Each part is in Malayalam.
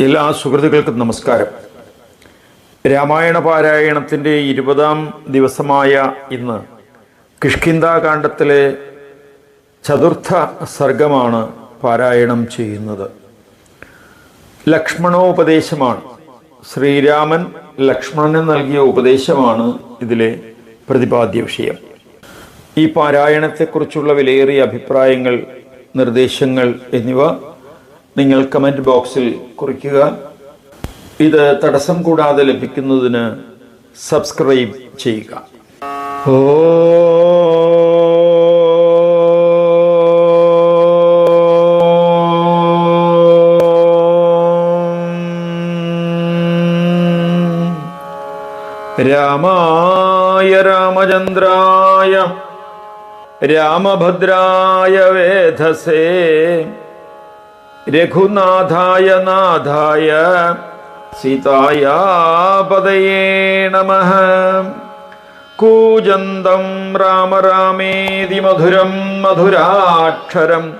എല്ലാ സുഹൃത്തുക്കൾക്കും നമസ്കാരം. രാമായണ പാരായണത്തിന്റെ ഇരുപതാം ദിവസമായ ഇന്ന് കിഷ്കിന്താകാന്ഡത്തിലെ ചതുർത്ഥ സർഗമാണ് പാരായണം ചെയ്യുന്നത്. ലക്ഷ്മണോപദേശമാണ്. ശ്രീരാമൻ ലക്ഷ്മണന് നൽകിയ ഉപദേശമാണ് ഇതിലെ പ്രതിപാദ്യ വിഷയം. ഈ പാരായണത്തെക്കുറിച്ചുള്ള വിലയേറിയ അഭിപ്രായങ്ങൾ നിർദ്ദേശങ്ങൾ എന്നിവ നിങ്ങൾ കമന്റ് ബോക്സിൽ കുറിക്കുക. ഇത് തടസ്സം കൂടാതെ ലഭിക്കുന്നതിന് സബ്സ്ക്രൈബ് ചെയ്യുക. ഓ രാമായ രാമചന്ദ്രായ രാമഭദ്രായ വേധസേ രഘുനാഥായ നാഥായ സീതായാ പതയേ നമ. കൂജന്തം രാമ രാമേതി മധുരം മധുരാക്ഷരം.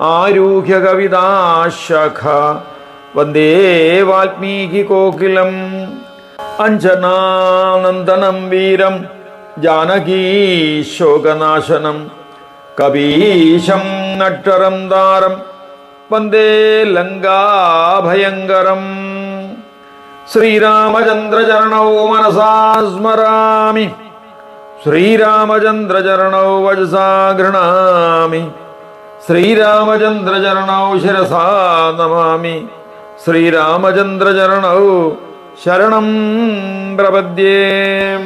ആരൂഹ്യ കവിതാശഖ. വന്ദേ വാൽമീകി കോകിലം. അഞ്ജനാനന്ദനം വീരം. ജാനകീശോകനാശനം കവീശം നട്ടരം താരം. वंदे लङ्गाभयङ्करम् श्रीरामचन्द्रचरणौ मनसा स्मरामि। श्रीरामचन्द्रचरणौ वजसा गृह्णामि। श्रीरामचन्द्रचरणौ शिरसा नमामि। श्रीरामचन्द्रचरणौ शरण प्रपद्ये।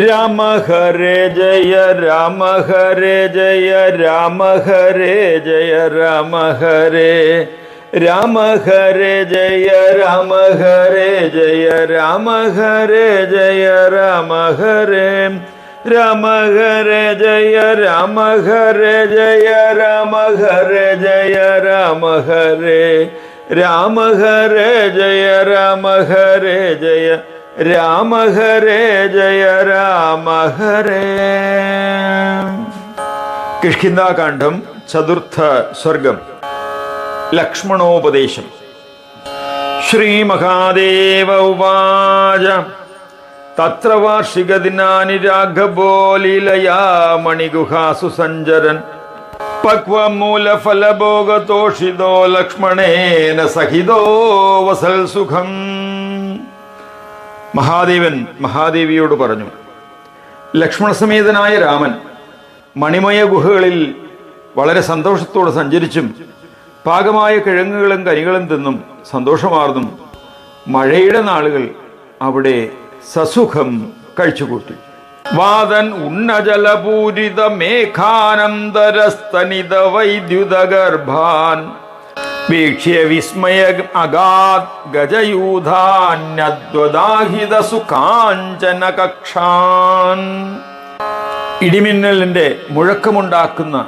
രാമ ഹരേ ജയ രാമ ഹരേ ജയ രാമ ഹരേ ജയ രാമ ഹരേ രാമ ഹരേ ജയ രാമ ഹരേ ജയ രാമ ഹരേ ജയ രാമ ഹരേ രാമ ഹരേ ജയ രാമ ഹരേ ജയ രാമ ഹരേ ജയ രാമ ഹരേ രാമ ഹരേ ജയ രാമ ഹരേ ജയ രാമ ഹരേ ജയ രാമ ഹരേ കിഷ്കിന്താകാന്ഡം ചതുർത്ഥ സ്വർഗം ലക്ഷ്മണോപദേശം. ശ്രീമഹാദേവ ഉവാച. തത്ര വാർഷികദിനാനി രാഘവോലീലയാ മണിഗുഹാസു സഞ്ചരൻ പക്വമൂലഫലഭോഗതോഷിതോ ലക്ഷ്മണേന സഹിതോ വസൽ സുഖം മഹാദേവൻ മഹാദേവിയോട് പറഞ്ഞു ലക്ഷ്മണസമേതനായ രാമൻ മണിമയ ഗുഹകളിൽ വളരെ സന്തോഷത്തോടെ സഞ്ചരിച്ചും പാകമായ കിഴങ്ങുകളും കനികളും തിന്നും സന്തോഷമാർന്നും മഴയുടെ നാളുകൾ അവിടെ സസുഖം കഴിച്ചുകൂട്ടി. വാദൻ ഉന്നജലപൂരിത മേഘാനന്ദരസ്തനിത വൈദ്യുത ഗർഭാൻ വീക്ഷ്യ വിസ്മയ അഗാത് ഗജയൂധാന്യദ്വദാഹിത സുഖാഞ്ചന കക്ഷാൻ. ഇടിമിന്നലിന്റെ മുഴക്കമുണ്ടാക്കുന്ന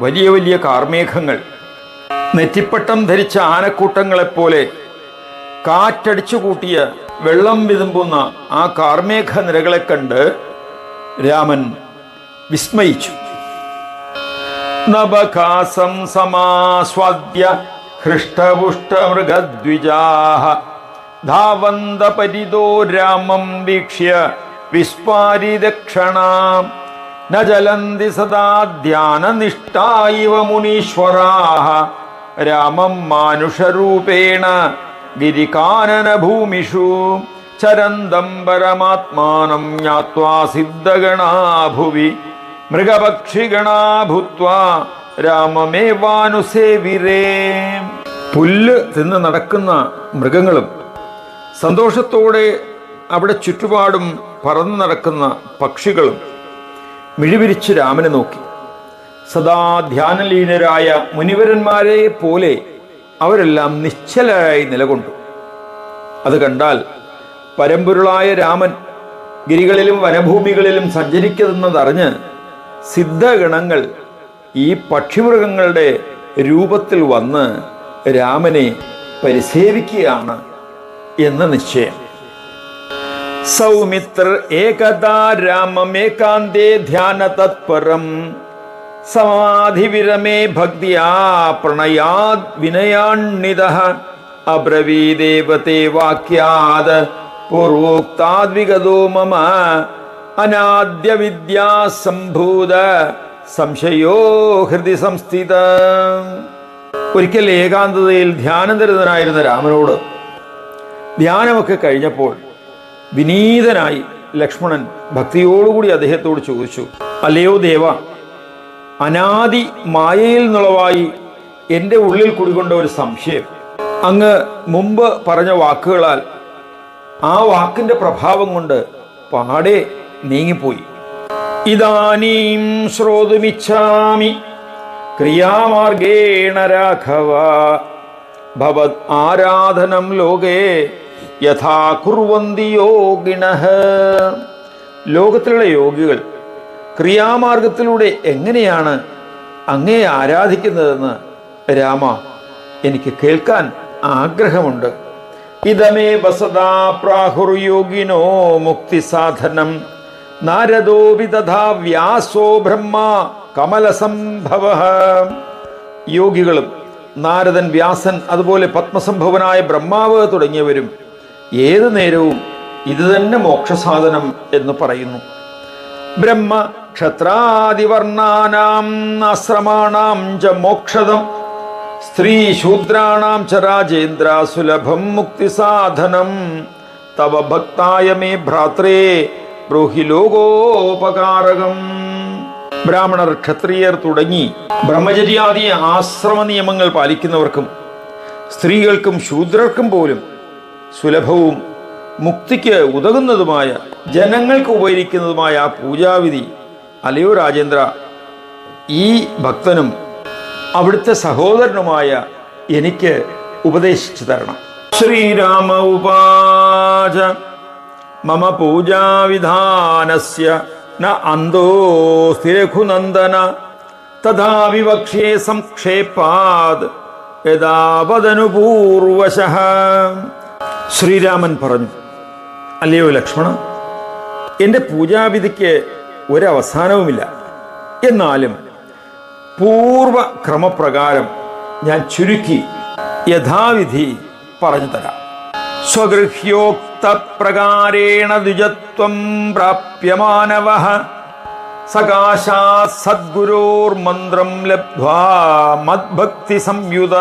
വലിയ വലിയ കാർമേഘങ്ങൾ നെറ്റിപ്പട്ടം ധരിച്ച ആനക്കൂട്ടങ്ങളെപ്പോലെ കാറ്റടിച്ചു കൂട്ടിയ വെള്ളം വിതുമ്പുന്ന ആ കാർമേഘ നിരകളെ കണ്ട് രാമൻ വിസ്മയിച്ചു. നബകാസം സമാസ്വാദ്യ ധാവന്ത പരിതോ രാമം വീക്ഷ്യ വിസ്പാരിദക്ഷണാം ന ചലന്തി സദാ ധ്യാനനിഷ്ഠായിവ മുനീശ്വരാः രാമം മാനുഷരൂപേണ ഗിരികാനന ഭൂമിഷു ചരന്തം പരമാത്മാനം ജ്ഞാത്വാ സിദ്ധഗണാ ഭുവി മൃഗപക്ഷിഗണാ ഭൂത്വാ രാമമേവാനുസേവിരേ പുല്ല് തിന്ന് നടക്കുന്ന മൃഗങ്ങളും സന്തോഷത്തോടെ അവിടെ ചുറ്റുപാടും പറന്നു നടക്കുന്ന പക്ഷികളും മിഴിവിരിച്ച് രാമനെ നോക്കി. സദാ ധ്യാനലീനരായ മുനിവരന്മാരെ പോലെ അവരെല്ലാം നിശ്ചലരായി നിലകൊണ്ടു. അത് കണ്ടാൽ പരമ്പൊരുളായ രാമൻ ഗിരികളിലും വനഭൂമികളിലും സഞ്ചരിക്കുന്നതറിഞ്ഞ് സിദ്ധഗണങ്ങൾ ഈ പക്ഷിമൃഗങ്ങളുടെ രൂപത്തിൽ വന്ന് രാമനെ പരിസേവിക്കുകയാണ് എന്ന നിശ്ചയം. സൗമിത്ര ഏകദാ രാമമേകാന്തേ ധ്യാന തത്പരം. സമാധി വിരമേ ഭക്തിയാ പ്രണയാത് വിനയാണ്ണിത. അബ്രവീദേവത്തെ വാക്യാത് പൂർവോക്താദ്വിഗതോ മമ. അനാദ്യ വിദ്യാസംഭൂത സംശയോ ഹൃദി സംസ്ഥിത. ഒരിക്കൽ ഏകാന്തതയിൽ ധ്യാനനിരതനായിരുന്ന രാമനോട് ധ്യാനമൊക്കെ കഴിഞ്ഞപ്പോൾ വിനീതനായി ലക്ഷ്മണൻ ഭക്തിയോടുകൂടി അദ്ദേഹത്തോട് ചോദിച്ചു അല്ലയോ ദേവ അനാദി മായയിൽ നിളവായി എന്റെ ഉള്ളിൽ കുടികൊണ്ട ഒരു സംശയം. അങ്ങ് മുമ്പ് പറഞ്ഞ വാക്കുകളാൽ ആ വാക്കിന്റെ പ്രഭാവം കൊണ്ട് പാടെ നീങ്ങിപ്പോയി. ഇതാനീം ശ്രോതുമിച്ഛാമി ക്രിയാമാർഗേണ രാഘവ. ഭവത് ആരാധനം ലോകേ യഥാ കുർവന്തി യോഗിണ ലോകത്തിലുള്ള യോഗികൾ ക്രിയാമാർഗത്തിലൂടെ എങ്ങനെയാണ് അങ്ങേ ആരാധിക്കുന്നതെന്ന് രാമ എനിക്ക് കേൾക്കാൻ ആഗ്രഹമുണ്ട്. ഇതമേ വസദാ പ്രാഹുർ യോഗിനോ മുക്തി മുക്തിസാധനം. നാരദോപി തഥാ വ്യാസോ ബ്രഹ്മ കമലസംഭവ. യോഗികളും നാരദൻ വ്യാസൻ അതുപോലെ പത്മസംഭവനായ ബ്രഹ്മാവ് തുടങ്ങിയവരും ഏതു നേരവും ഇത് തന്നെ മോക്ഷസാധനം എന്ന് പറയുന്നു. ബ്രഹ്മ ക്ഷത്രാദിവർണാനാം ആശ്രമാണാം ച മോക്ഷദം സ്ത്രീ ശൂദ്രാണാം ച രാജേന്ദ്ര സുലഭം മുക്തിസാധനം. തവ ഭക്തായ മേ ഭ്രാത്രേ ബ്രൂഹി ലോകോപകാരകം. ബ്രാഹ്മണർ ക്ഷത്രിയർ തുടങ്ങി ബ്രഹ്മചര്യാദി ആശ്രമ നിയമങ്ങൾ പാലിക്കുന്നവർക്കും സ്ത്രീകൾക്കും ശൂദ്രർക്കും പോലും സുലഭവും മുക്തിക്ക് ഉതകുന്നതുമായ ജനങ്ങൾക്ക് ഉപകരിക്കുന്നതുമായ ആ പൂജാവിധി അലയോ രാജേന്ദ്ര? ഈ ഭക്തനും അവിടുത്തെ സഹോദരനുമായ എനിക്ക് ഉപദേശിച്ചു തരണം. ശ്രീരാമ ഉപാച മമ പൂജാവിധാനസ്യ ന അന്തോസ്തി രഘുനന്ദന തഥാ വിവക്ഷ്യേ സംക്ഷേപാത് യഥാപതനുപൂർവശ ശ്രീരാമൻ പറഞ്ഞു അല്ലയോ ലക്ഷ്മണ എന്റെ പൂജാവിധിക്ക് ഒരവസാനവുമില്ല. എന്നാലും പൂർവ ക്രമപ്രകാരം ഞാൻ ചുരുക്കി യഥാവിധി പറഞ്ഞു തരാം. സ്വഗൃഹ്യോക്ത പ്രകാരേണ ദ്വിജത്വം പ്രാപ്യമാനവ സകാശാത് സദ്ഗുരോർമന്ത്രം ലബ്ധ്വാ മദ്ഭക്തി സംയുത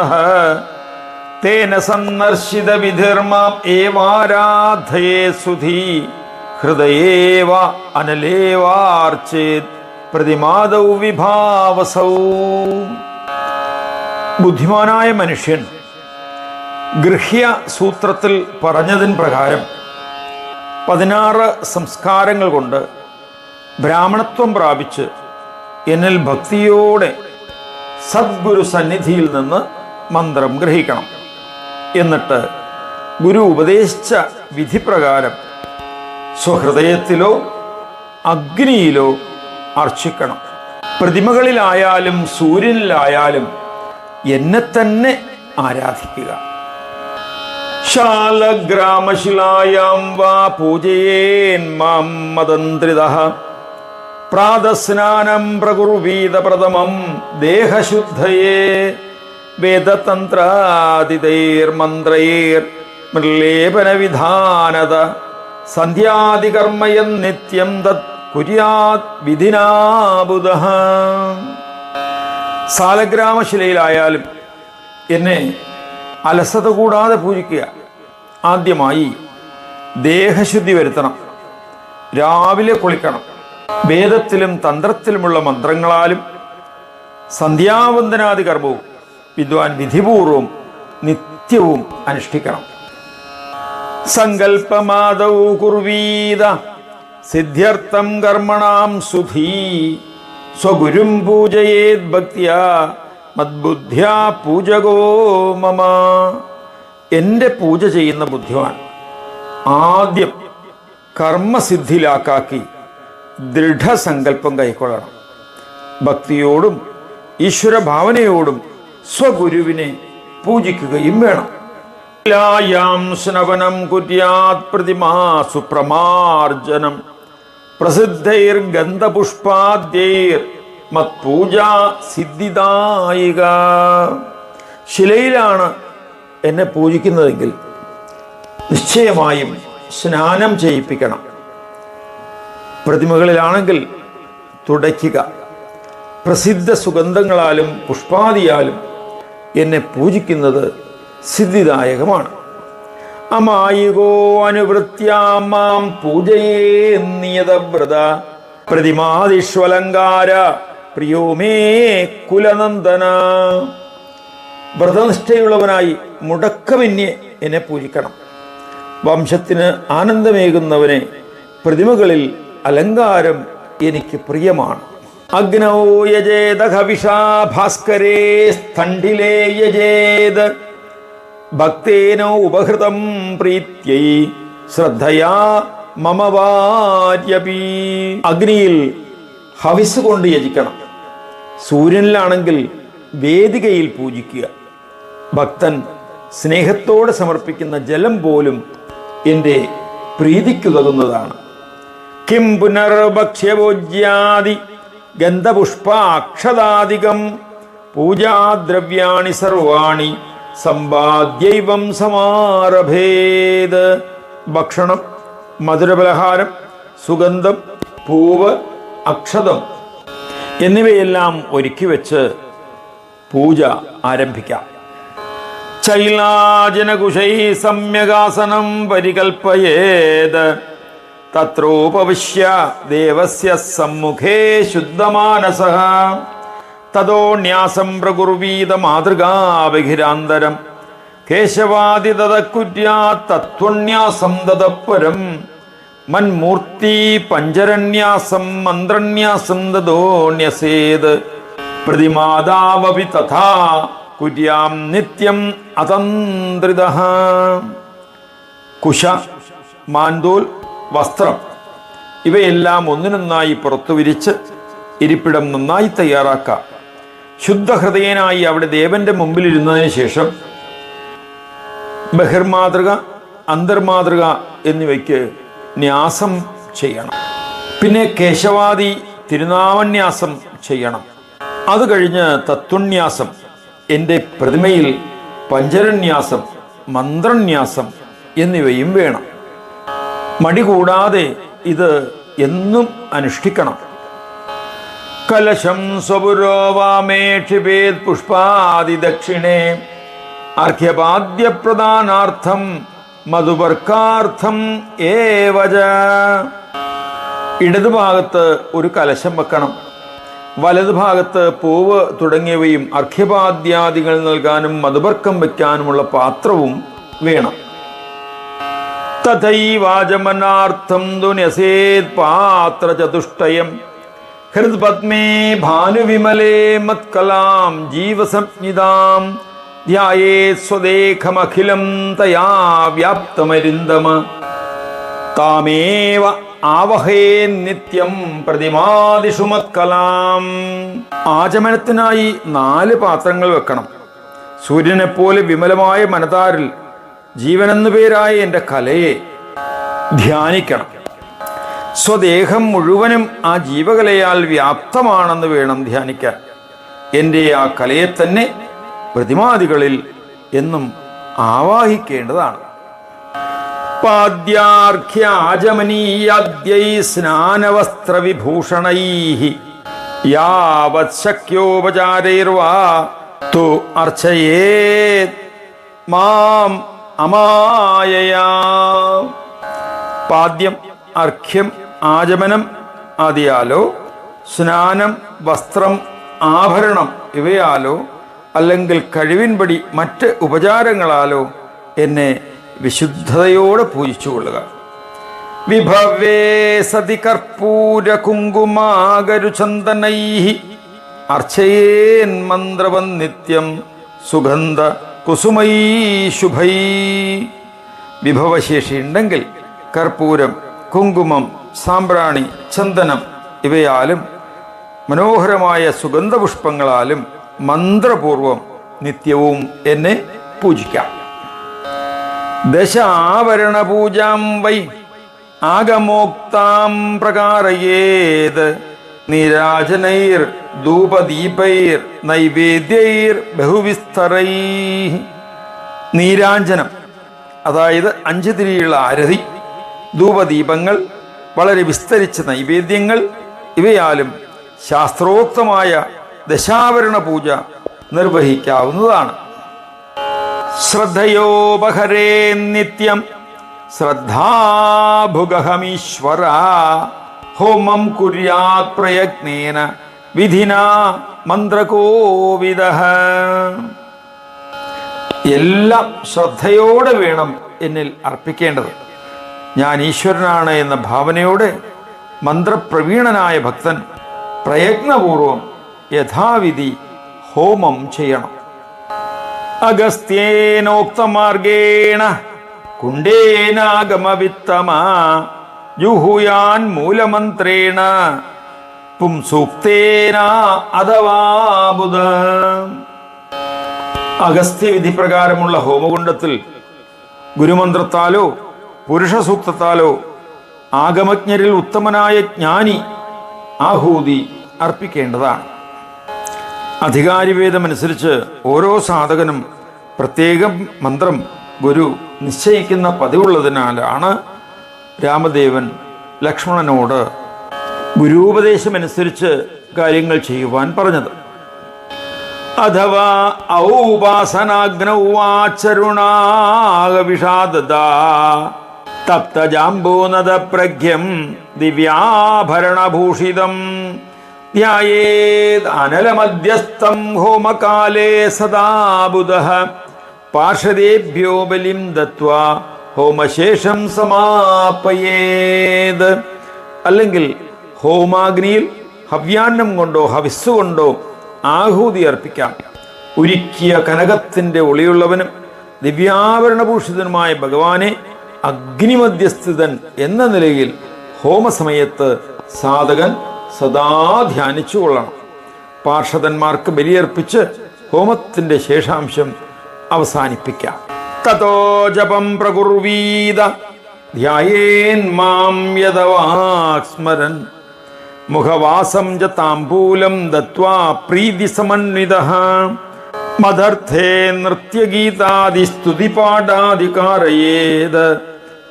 തേന സന്ദർശിത വിധിർമാം ഏവാരാധയേ സുധി ഹൃദയേവ അനലേവാർച്ചേത് പ്രതിമാദൗ വിഭാവസൗ ബുദ്ധിമാനായ മനുഷ്യൻ ഗൃഹ്യ സൂത്രത്തിൽ പറഞ്ഞതിൻ പ്രകാരം പതിനാറ് സംസ്കാരങ്ങൾ കൊണ്ട് ബ്രാഹ്മണത്വം പ്രാപിച്ച് എന്നിൽ ഭക്തിയോടെ സദ്ഗുരു സന്നിധിയിൽ നിന്ന് മന്ത്രം ഗ്രഹിക്കണം. എന്നിട്ട് ഗുരു ഉപദേശിച്ച വിധിപ്രകാരം സ്വഹൃദയത്തിലോ അഗ്നിയിലോ അർച്ചിക്കണം. പ്രതിമകളിലായാലും സൂര്യനിലായാലും എന്നെ തന്നെ ആരാധിക്കുക. ശാലഗ്രാമശിലായാം വാ പൂജയേന്മാം മതന്ത്രിത. പ്രാതസ്നാനം പ്രകുർവീതപ്രഥമം ദേഹശുദ്ധയേ. വേദതന്ത്രാദിതൈർമന്ത്രൈർ മൃലേപനവിധാനത സന്ധ്യാതികർമ്മയം നിത്യം തത് കുര്യാത് വിധിനാബുധ. സാലഗ്രാമശിലയിലായാലും എന്നെ അലസത കൂടാതെ പൂജിക്കുക. ആദ്യമായി ദേഹശുദ്ധി വരുത്തണം. രാവിലെ കുളിക്കണം. വേദത്തിലും തന്ത്രത്തിലുമുള്ള മന്ത്രങ്ങളാലും സന്ധ്യാവന്ദനാദി കർമ്മവും വിദ്വാൻ വിധിപൂർവം നിത്യവും അനുഷ്ഠിക്കണം. സങ്കൽപ്പമാതൗ കുർവീത സിദ്ധ്യർത്ഥം കർമ്മണാം സുധീ സ്വഗുരും പൂജയേത് ഭക്തിയ മദ്ബുദ്ധ്യാ പൂജകോ മമ. എന്റെ പൂജ ചെയ്യുന്ന ബുദ്ധിമാൻ ആദ്യം കർമ്മസിദ്ധിലാക്കാക്കി ദൃഢസങ്കല്പം കൈക്കൊള്ളണം. ഭക്തിയോടും ഈശ്വരഭാവനയോടും സ്വഗുരുവിനെ പൂജിക്കുകയും വേണം. ലായാം സ്നവനം കുര്യാത് പ്രതിമാ സുപ്രമാർജനം പ്രസിദ്ധൈർ ഗന്ധപുഷ്പാദ്യൈർ മത്പൂജ സിദ്ധിദായിക. ശിലയിലാണ് എന്നെ പൂജിക്കുന്നതെങ്കിൽ നിശ്ചയമായും സ്നാനം ചെയ്യിപ്പിക്കണം. പ്രതിമകളിലാണെങ്കിൽ തുടയ്ക്കുക. പ്രസിദ്ധ സുഗന്ധങ്ങളാലും പുഷ്പാദിയാലും എന്നെ പൂജിക്കുന്നത് സിദ്ധിദായകമാണ്. അമായികോ അനുവൃത്യാമാം പൂജയേ നിയതവ്രത. പ്രതിമാതിഷ്വലങ്കാര പ്രിയോ മേ കുലനന്ദന. വ്രതനിഷ്ഠയുള്ളവനായി മുടക്കമെന്നെ എന്നെ പൂജിക്കണം. വംശത്തിന് ആനന്ദമേകുന്നവനെ പ്രതിമകളിൽ അലങ്കാരം എനിക്ക് പ്രിയമാണ്. അഗ്നോ യജേത ഹവിഷാ ഭാസ്കരേ സ്ഥണ്ഡിലേ യജേത് ഭക്തേനോ ഉപഹൃതം പ്രീത്യൈ ശ്രദ്ധയാ മമ വാര്യപി അഗ്നിയിൽ ഹവിസ് കൊണ്ട് യജിക്കണം. സൂര്യനിലാണെങ്കിൽ വേദികയിൽ പൂജിക്കുക. ഭക്തൻ സ്നേഹത്തോടെ സമർപ്പിക്കുന്ന ജലം പോലും എന്റെ പ്രീതിക്കുതകുന്നതാണ് കിം പുനർഭക്ഷ്യഭോജ്യാദി ഗന്ധപുഷ്പാക്ഷതാദികം പൂജാദ്രവ്യാണി സർവാണി സമ്പാദ്യൈവം സമാരഭേത്. ഭക്ഷണം മധുരപലഹാരം സുഗന്ധം പൂവ് അക്ഷതം എന്നിവയെല്ലാം ഒരുക്കി വെച്ച് പൂജ ആരംഭിക്കാം. ശൈലാജനകുശൈ സമ്യകാസനം പരികൽപ്പയേത് തത്രോപവിശ്യ ദേവസ്യ സമ്മുഖേ ശുദ്ധമാനസ. തതോ ന്യാസം പ്രകുർവീത മാതൃകാബഹിരാന്തരം കേശവാദി തതക്കുര്യാ തത്വന്യാസം തതപ്പരം മന്മൂർത്തി പഞ്ചരന്യാസം മന്ത്രന്യാസം തതോന്യസേത് പ്രതിമാതാവപി തഥാ കുര്യാം നിത്യം അതന്ത്രിത. കുശ മാന്തോൽ വസ്ത്രം ഇവയെല്ലാം ഒന്നിനൊന്നായി പുറത്തു വിരിച്ച് ഇരിപ്പിടം നന്നായി തയ്യാറാക്കാം. ശുദ്ധഹൃദയനായി അവിടെ ദേവന്റെ മുമ്പിലിരുന്നതിന് ശേഷം ബഹിർമാതൃക അന്തർമാതൃക എന്നിവയ്ക്ക് ന്യാസം ചെയ്യണം. പിന്നെ കേശവാദി തിരുനാവന്യാസം ചെയ്യണം. അത് കഴിഞ്ഞ് തത്വന്യാസം എന്റെ പ്രതിമയിൽ പഞ്ചരന്യാസം മന്ത്രന്യാസം എന്നിവയും വേണം. മടി കൂടാതെ ഇത് എന്നും അനുഷ്ഠിക്കണം. കലശം സ്വപുരോവാമേക്ഷിപേത് പുഷ്പാദി ദക്ഷിണേ അർഘ്യപാദ്യപ്രദാനാർത്ഥം മധുവർക്കാർത്ഥം ഏവജ ഇടതുഭാഗത്ത് ഒരു കലശം വെക്കണം. വലതുഭാഗത്ത് പൂവ് തുടങ്ങിയവയും അർഘ്യപാദ്യാദികൾ നൽകാനും മധുപർക്കം വയ്ക്കാനുമുള്ള പാത്രവും വേണം. തഥൈവാചമനാർത്ഥം ദുനസേത് പാത്രചതുഷ്ടയം. ഹൃദ്പത്മേ ഭാനുവിമലേ മത്കലാം ജീവസംജ്ഞിതാം ധ്യായേ സ്വദേഹമഖിലം തയാ വ്യാപ്തമരിന്ദമ താമേവ ആവഹേ നിത്യം പ്രതിമാദിഷു മത്കലാം ആചമനത്തിനായി നാല് പാത്രങ്ങൾ വെക്കണം. സൂര്യനെപ്പോലെ വിമലമായ മനതാരിൽ ജീവനെന്നു പേരായ എന്റെ കലയെ ധ്യാനിക്കണം. സ്വദേഹം മുഴുവനും ആ ജീവകലയാൽ വ്യാപ്തമാണെന്ന് വേണം ധ്യാനിക്കാൻ. എന്റെ ആ കലയെ തന്നെ പ്രതിമാദികളിൽ എന്നും ആവാഹിക്കേണ്ടതാണ്. മാം അമായയാ. പാദ്യം അർഘ്യം ആചമനം ആദിയാലോ സ്നാനം വസ്ത്രം ആഭരണം ഇവയാലോ അല്ലെങ്കിൽ കഴിവിൻപടി മറ്റ് ഉപചാരങ്ങളാലോ എന്നെ വിശുദ്ധതയോടെ പൂജിച്ചുകൊള്ളുക. വിഭവേ സതി കർപ്പൂര കുങ്കുമാകരുചന്ദനൈ അർച്ചയേൻ മന്ത്രവൻ നിത്യം സുഗന്ധ കുസുമൈ ശുഭൈ. വിഭവശേഷി ഉണ്ടെങ്കിൽ കർപ്പൂരം കുങ്കുമം സാമ്പ്രാണി ചന്ദനം ഇവയാലും മനോഹരമായ സുഗന്ധപുഷ്പങ്ങളാലും മന്ത്രപൂർവം നിത്യവും എന്നെ പൂജിക്കാം. ദശാവരണ പൂജാം വൈ ആഗമോക്താം പ്രകാരയേത്. നിരാജനൈർ ധൂപദീപൈർ നൈവേദ്യൈർ ബഹുവിസ്തരൈ. നീരാഞ്ജനം അതായത് അഞ്ച് തിരിയുള്ള ആരതി ധൂപദീപങ്ങൾ വളരെ വിസ്തരിച്ച നൈവേദ്യങ്ങൾ ഇവയാലും ശാസ്ത്രോക്തമായ ദശാവരണ പൂജ നിർവഹിക്കാവുന്നതാണ്. ശ്രദ്ധയോപഹരേ നിത്യം. ശ്രദ്ധാഭുഗഹമീശ്വര. ഹോമം കുര്യാത് പ്രയത്നേന വിധിന മന്ത്രകോവിദ. എല്ലാം ശ്രദ്ധയോടെ വേണം എന്നിൽ അർപ്പിക്കേണ്ടത്. ഞാൻ ഈശ്വരനാണ് എന്ന ഭാവനയോടെ മന്ത്രപ്രവീണനായ ഭക്തൻ പ്രയത്നപൂർവം യഥാവിധി ഹോമം ചെയ്യണം. അഗസ്ത്യേനോക്തമാർഗേണ കുണ്ടേനാഗമവിത്തമ ജുഹുയാൻ മൂലമന്ത്രേണ പുംസൂക്തേന അഥവാ ബുധ. അഗസ്ത്യവിധി പ്രകാരമുള്ള ഹോമകുണ്ടത്തിൽ ഗുരുമന്ത്രത്താലോ പുരുഷസൂക്തത്താലോ ആഗമജ്ഞരിൽ ഉത്തമനായ ജ്ഞാനി ആഹൂതി അർപ്പിക്കേണ്ടതാണ്. അധികാരിവേദമനുസരിച്ച് ഓരോ സാധകനും പ്രത്യേകം മന്ത്രം ഗുരു നിശ്ചയിക്കുന്ന പതിവുള്ളതിനാലാണ് രാമദേവൻ ലക്ഷ്മണനോട് ഗുരുപദേശമനുസരിച്ച് കാര്യങ്ങൾ ചെയ്യുവാൻ പറഞ്ഞത്. അഥവാ ഔപാസനാഗ്നൗ വാച്ചരുണാകവിഷാദദാ തപ്തജാംബൂനദ ദിവ്യാഭരണഭൂഷിതം ഹോമകാലേ ബലിം ദത്വാ ഹോമശേഷം സമാപയേത്. അല്ലെങ്കിൽ ഹോമാഗ്നിയിൽ ഹവ്യാന്നം കൊണ്ടോ ഹവിസ് കൊണ്ടോ ആഹൂതി അർപ്പിക്കാം. ഉരുക്കിയ കനകത്തിന്റെ ഒളിയുള്ളവനും ദിവ്യാഭരണഭൂഷിതനുമായ ഭഗവാനെ അഗ്നിമധ്യസ്ഥിതൻ എന്ന നിലയിൽ ഹോമസമയത്ത് സാധകൻ സദാ ധ്യാനിച്ചു കൊള്ളണം പാർഷദന്മാർക്ക് ബലിയർപ്പിച്ച് ഹോമത്തിന്റെ ശേഷാംശം അവസാനിപ്പിക്കാം. തതോ ജപം പ്രകുർവീത. ധ്യായേൻ മാം യഥവാസ്മരൻ മുഖവാസം ച താംബൂലം ദത്വാ പ്രീതി സമന്വിത. മദർത്ഥേ നൃത്യഗീതാദിസ്തുതിപാഠാധികാരയേത്.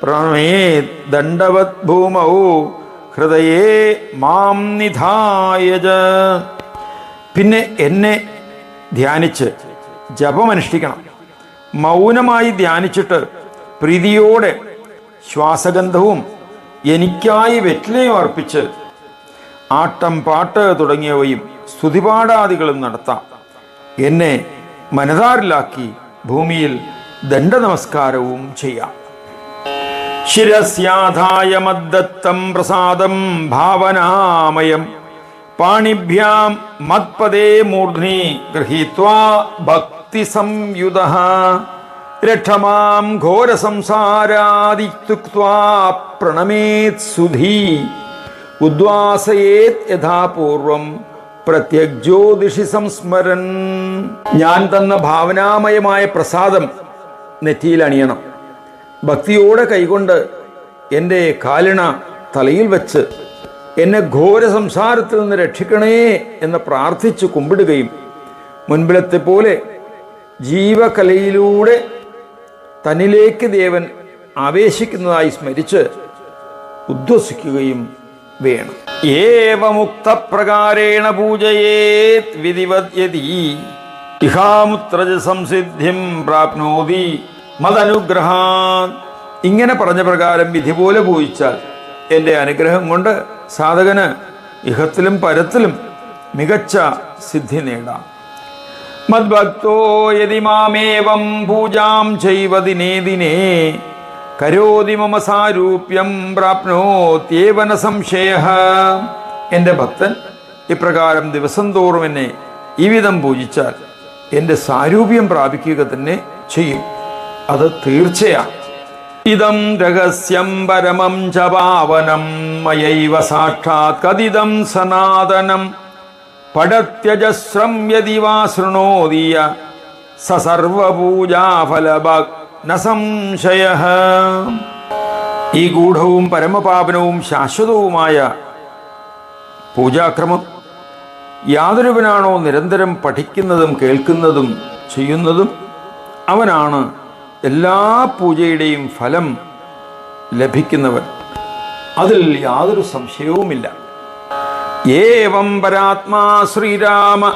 പ്രണേ ദണ്ഡവത് ഭൂമൗ ഹൃദയേ മാം നിധായജ. പിന്നെ എന്നെ ധ്യാനിച്ച് ജപമനുഷ്ഠിക്കണം. മൗനമായി ധ്യാനിച്ചിട്ട് പ്രീതിയോടെ ശ്വാസഗന്ധവും എനിക്കായി വെറ്റിലയും അർപ്പിച്ച് ആട്ടം പാട്ട് തുടങ്ങിയവയും സ്തുതിപാഠാദികളും നടത്താം. എന്നെ മനതാരിലാക്കി ഭൂമിയിൽ ദണ്ഡ നമസ്കാരവും ചെയ്യാം. ശിരസ്യാധായ മദ്ദത്തം പ്രസാദം ഭാവനാമയം. പാണിഭ്യാം മത്പദേ മൂർധ്നി ഗൃഹീത്വാ ഭക്തി സംയുത രക്ഷമാം ഘോര സംസാരാദിക്തുക്വാ പ്രണമേത് സുധീ. ഉദ്വാസയേത് യഥാപൂർവം പ്രത്യഗ്ജ്യോതിഷി സംസ്മരൻ. ഞാൻ തന്ന ഭാവനാമയമായ പ്രസാദം നെറ്റിയിൽ അണിയണം. ഭക്തിയോടെ കൈകൊണ്ട് എന്റെ കാലിണ തലയിൽ വെച്ച് എന്നെ ഘോര സംസാരത്തിൽ നിന്ന് രക്ഷിക്കണേ എന്ന് പ്രാർത്ഥിച്ചു കുമ്പിടുകയും മുൻപിലത്തെ പോലെ ജീവകലയിലൂടെ തന്നിലേക്ക് ദേവൻ ആവേശിക്കുന്നതായി സ്മരിച്ച് ഉദ്വസിക്കുകയും വേണം. ഏവമുക്തപ്രകാരേണ പൂജയേത് വിധിവദ്യതി ഇഹാമുത്രജ സംസിദ്ധിം പ്രാപ്നോതി. മതനുഗ്രഹാൻ. ഇങ്ങനെ പറഞ്ഞ പ്രകാരം വിധി പോലെ പൂജിച്ചാൽ എന്റെ അനുഗ്രഹം കൊണ്ട് സാധകന് ഇഹത്തിലും പരത്തിലും മികച്ച സിദ്ധി നേടാം. മദ്ഭക്തോ യതി മാമേവം പൂജാം ചെയ്വ ദിനേ ദിനേ കരോതി മമ സാരൂപ്യം പ്രാപ്നോത്യേവന സംശയ. എന്റെ ഭക്തൻ ഇപ്രകാരം ദിവസം തോറും എന്നെ ഈ വിധം പൂജിച്ചാൽ എന്റെ സാരൂപ്യം പ്രാപിക്കുക തന്നെ ചെയ്യും. അത് തീർച്ചയാ. ഇതം രഹസ്യം പരമം ച പാവനം മയൈവ സാക്ഷാത് കഥിതം സനാതനം. പടത്യജസ്രം യതി വാ ശൃണോദിയ സ സർവപൂജാഫലഭക് ന സംശയ. ഈ ഗൂഢവും പരമപാപനവും ശാശ്വതവുമായ പൂജാക്രമം യാതൊരുവനാണോ നിരന്തരം പഠിക്കുന്നതും കേൾക്കുന്നതും ചെയ്യുന്നതും അവനാണ് എല്ലാ പൂജയുടെയും ഫലം ലഭിക്കുന്നവൻ. അതിൽ യാതൊരു സംശയവുമില്ല. ഏവം പരാത്മാ ശ്രീരാമ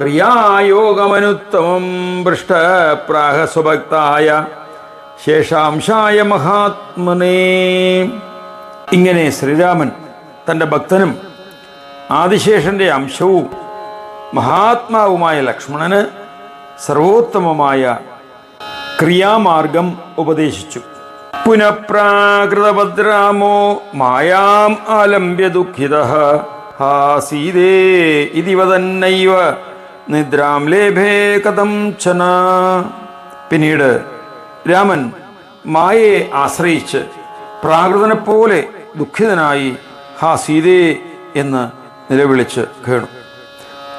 ക്രിയായോഗമനുത്തമം പൃഷ്ടപ്രാഹസ്വഭക്തായ ശേഷാംശായ മഹാത്മനേ. ഇങ്ങനെ ശ്രീരാമൻ തന്റെ ഭക്തനും ആദിശേഷന്റെ അംശവും മഹാത്മാവുമായ ലക്ഷ്മണന് സർവോത്തമമായ ക്രിയാമാർഗം ഉപദേശിച്ചു. പുനഃപ്രാകൃതഭദ്രാമോ മായാം ആലംബ്യ ദുഃഖിത. ഹാ ഇതിവ തന്നൈവ. നിദ്രാം ലേഭേ കഥം ചന. പിന്നീട് രാമൻ മായയെ ആശ്രയിച്ച് പ്രാകൃതനെ പോലെ ദുഃഖിതനായി ഹാ സീതേ എന്ന് നിലവിളിച്ച് കേണു.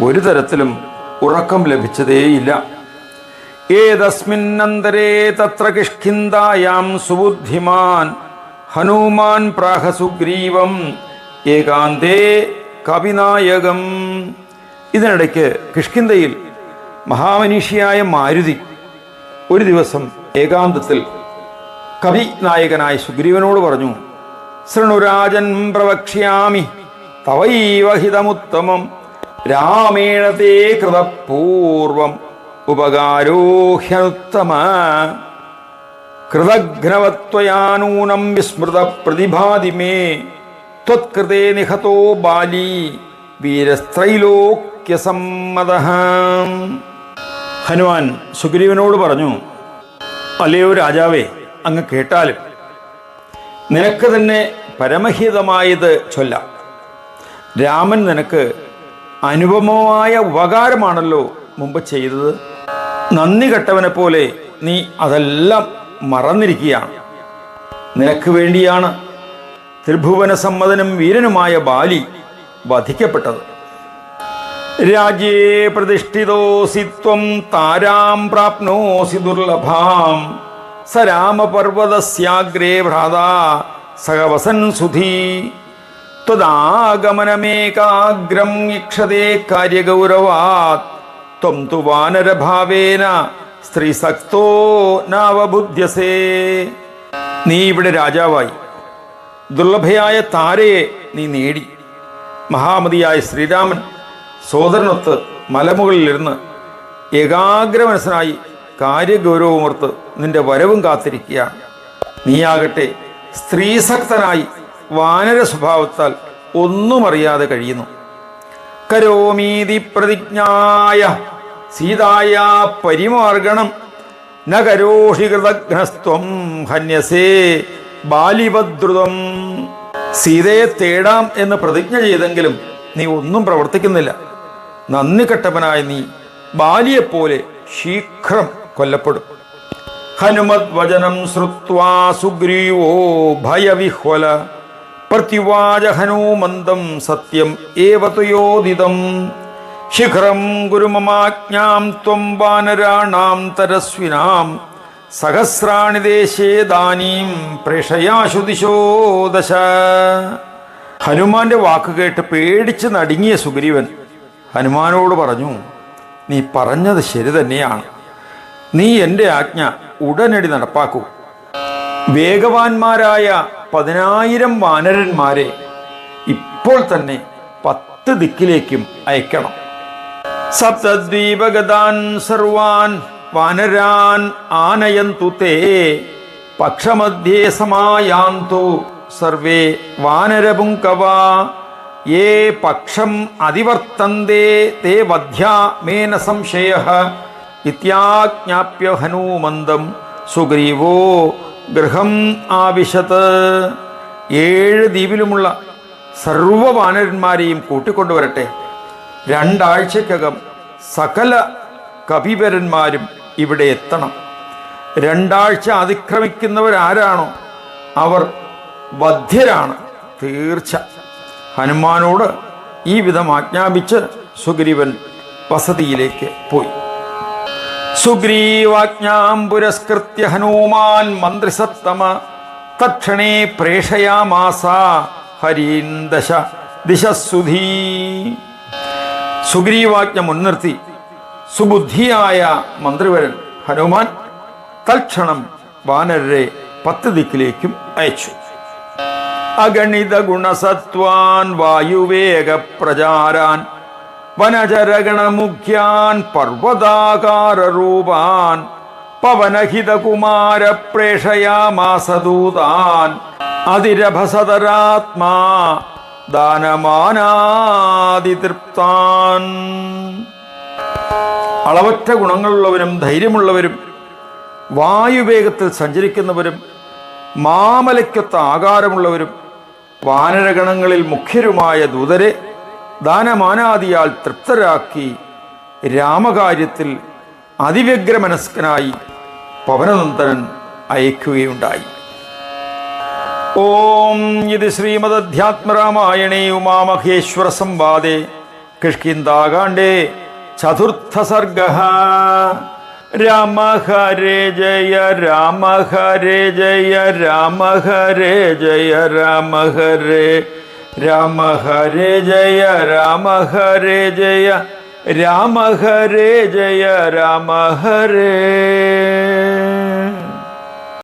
ഒരു തരത്തിലും ഉറക്കം ലഭിച്ചതേയില്ല. ഏതസ്മിന്നന്തരേ തത്ര കിഷ്കിന്തായാം സുബുദ്ധിമാൻ ഹനുമാൻ പ്രാഹ സുഗ്രീവം ഏകാന്തേ കവിനായകം. ഇതിനിടയ്ക്ക് കിഷ്കിന്തയിൽ മഹാമനീഷിയായ മാരുതി ഒരു ദിവസം ഏകാന്തത്തിൽ കവി നായകനായ സുഗ്രീവനോട് പറഞ്ഞു ശൃണുരാജൻ പ്രവക്ഷ്യാമി തവൈവഹിതമുത്തമം രാമേണ തേ കൃതപൂർവം. ഉപകാരോഹ്യനുത്തമ കൃതഘ്നവത്വയാനൂനം വിസ്മൃത പ്രതിഭാതി മേ ത്വത്കൃതേ നിഹതോ ബാലി വീരസ്ത്രൈലോക്യസമ്മത. ഹനുമാൻ സുഗ്രീവനോട് പറഞ്ഞു അല്ലയോ രാജാവേ അങ്ങ് കേട്ടാലും നിനക്ക് തന്നെ പരമഹിതമായത് ചൊല്ലാം. രാമൻ നിനക്ക് അനുപമമായ ഉപകാരമാണല്ലോ മുമ്പ് ചെയ്തത്. നന്ദി കെട്ടവനെ പോലെ നീ അതെല്ലാം മറന്നിരിക്കുകയാണ്. നിനക്ക് വേണ്ടിയാണ് ത്രിഭുവന സമ്മതനും വീരനുമായ ബാലി വധിക്കപ്പെട്ടത്. രാജ്യേ പ്രതിഷ്ഠിതോസി ത്വം താരാം പ്രാപ്നോസി ദുർലഭാം. സ രാമപർവതസ്യാഗ്രേ ഭ്രാതാ സഹവസൻ സുധീ. ത്വദാഗമനമേകാഗ്രം ഇക്ഷതേ കാര്യഗൗരവാത് ത്വം തു വാനരഭാവേന സ്ത്രീസക്തോ നാവബുദ്ധ്യസേ. നീ ഇവിടെ രാജാവായി. ദുർലഭയായ താരയെ നീ നേടി. മഹാമതിയായ ശ്രീരാമൻ സോദരനൊത്ത് മലമുകളിലിരുന്ന് ഏകാഗ്രമനസ്സനായി കാര്യഗൗരവമോർത്ത് നിന്റെ വരവും കാത്തിരിക്കുകയാണ്. നീയാകട്ടെ സ്ത്രീസക്തനായി വാനര സ്വഭാവത്താൽ ഒന്നും അറിയാതെ കഴിയുന്നു. കരോമീതി പ്രതിജ്ഞായ സീതായ പരിമാർഗണം ന കൃതഘ്നസ്ത്വം ഹന്യസേ ബാലിവദ്രുതം സീതയെ തേടാം എന്ന് പ്രതിജ്ഞ ചെയ്തെങ്കിലും നീ ഒന്നും പ്രവർത്തിക്കുന്നില്ല. നന്ദി കെട്ടവനായ നീ ബാലിയെപ്പോലെ ശീഘ്രം കൊല്ലപ്പെടും. ഹനുമത് വചനം ശ്രുവാ സുഗ്രീവോ ഭയവിഹ്വല. പ്രത്യുവാച ഹനുമന്തം സത്യം ഏവ തുയോദിതം ശിഖരം ഗുരുമമാജ്ഞാം ത്വം വാനരാണാം തരസ്വിനാം സഹസ്രാണി ദേശേദാനീം പ്രേഷയാശു ദിശോ ദശ. ഹനുമാന്റെ വാക്ക് കേട്ട് പേടിച്ച് നടുങ്ങിയ സുഗ്രീവൻ ഹനുമാനോട് പറഞ്ഞു നീ പറഞ്ഞത് ശരി തന്നെയാണ്. നീ എന്റെ ആജ്ഞ ഉടനടി നടപ്പാക്കൂ. വേഗവാന്മാരായ പതിനായിരം വാനരന്മാരെ ഇപ്പോൾ തന്നെ പത്ത് ദിക്കിലേക്കും അയക്കണം. സപ്തദ്വീപഗതാൻ സർവാൻ വാനരാൻ ആനയന്തു തേ പക്ഷമധ്യേ സമായാന്തു സർവേ വാനരപുങ്കവ യേ പക്ഷം അതിവർത്തന്തേ തേ വധ്യാ മേന സംശയ ഇത്യാജ്ഞാപ്യ ഹനുമന്തം സുഗ്രീവോ ഗൃഹം ആവിശത് ഏഴ് ദ്വീപിലുമുള്ള സർവ വാനരന്മാരെയും കൂട്ടിക്കൊണ്ടുവരട്ടെ. രണ്ടാഴ്ചക്കകം സകല കവിവരന്മാരും ഇവിടെ എത്തണം. രണ്ടാഴ്ച അതിക്രമിക്കുന്നവരാരാണോ? അവർ ബദ്ധ്യരാണ് തീർച്ച. ഹനുമാനോട് ഈ വിധം ആജ്ഞാപിച്ച് സുഗ്രീവൻ വസതിയിലേക്ക് പോയി. സുഗ്രീവാജ്ഞാം പുരസ്കൃത്യ ഹനുമാൻ മന്ത്രിസത്തമ തക്ഷണേ പ്രേഷയാമാസ ഹരീന്ദശ ദശ ദിശസുധീ സുഗ്രീവാജ്ഞ മുൻനിർത്തി സുബുദ്ധിയായ മന്ത്രിവരൻ ഹനുമാൻ തൽക്ഷണം വാനരരെ പത്ത് ദിക്കിലേക്കും അയച്ചു. അഗണിത ഗുണസത്വാൻ വായുവേഗ പ്രചാരാൻ വനചരഗണമുഖ്യാൻ പർവതാകാരൂപാൻ പവനഹിതകുമാര പ്രേഷയാമാസദൂതാൻ അതിരഭസതരാത്മാ ദാനമാനാതിതൃപ്താൻ. അളവറ്റ ഗുണങ്ങളുള്ളവരും ധൈര്യമുള്ളവരും വായുവേഗത്തിൽ സഞ്ചരിക്കുന്നവരും മാമലയ്ക്കൊത്ത ആകാരമുള്ളവരും വാനരഗണങ്ങളിൽ മുഖ്യരുമായ ദൂതരെ ദാനമാനാദിയാൽ തൃപ്തരാക്കി രാമകാര്യത്തിൽ അതിവ്യഗ്രമനസ്കനായി പവനനന്ദനൻ അയക്കുകയുണ്ടായി. ഓം ഇത് ശ്രീമദ്ധ്യാത്മരാമായണേ ഉമാമഹേശ്വര സംവാദേ കിഷ്കിന്താകാണ്ടേ ചതുർത്ഥ സർഗ രാമ ഹരേ ജയ രാമ ഹരേ ജയ രാമ ഹരേ ജയ രാമ ഹരേ രാമ ഹരേ ജയ രാമ ഹരേ ജയ രാമ ഹരേ ജയ രാമ ഹരേ.